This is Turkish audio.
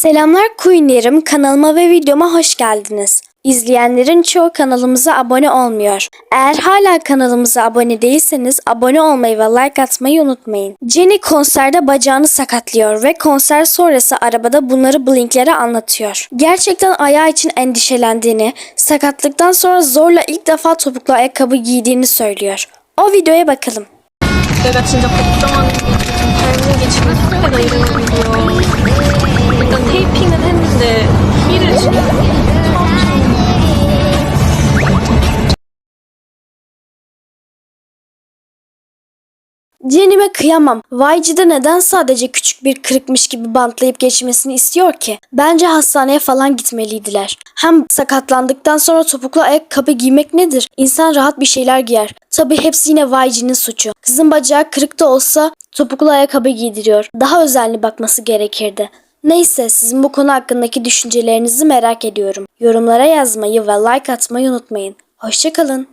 Selamlar Queenlerim, kanalıma ve videoma hoş geldiniz. İzleyenlerin çoğu kanalımıza abone olmuyor. Eğer hala kanalımıza abone değilseniz abone olmayı ve like atmayı unutmayın. Jenny konserde bacağını sakatlıyor ve konser sonrası arabada bunları Blink'lere anlatıyor. Gerçekten ayağı için endişelendiğini, sakatlıktan sonra zorla ilk defa topuklu ayakkabı giydiğini söylüyor. O videoya bakalım. Evet şimdi kocaman kendini geçirmek Jenny'me kıyamam. YG'de neden sadece küçük bir kırıkmış gibi bantlayıp geçmesini istiyor ki? Bence hastaneye falan gitmeliydiler. Hem sakatlandıktan sonra topuklu ayakkabı giymek nedir? İnsan rahat bir şeyler giyer. Tabi hepsi yine YG'nin suçu. Kızın bacağı kırık da olsa topuklu ayakkabı giydiriyor. Daha özenli bakması gerekirdi. Neyse sizin bu konu hakkındaki düşüncelerinizi merak ediyorum. Yorumlara yazmayı ve like atmayı unutmayın. Hoşçakalın.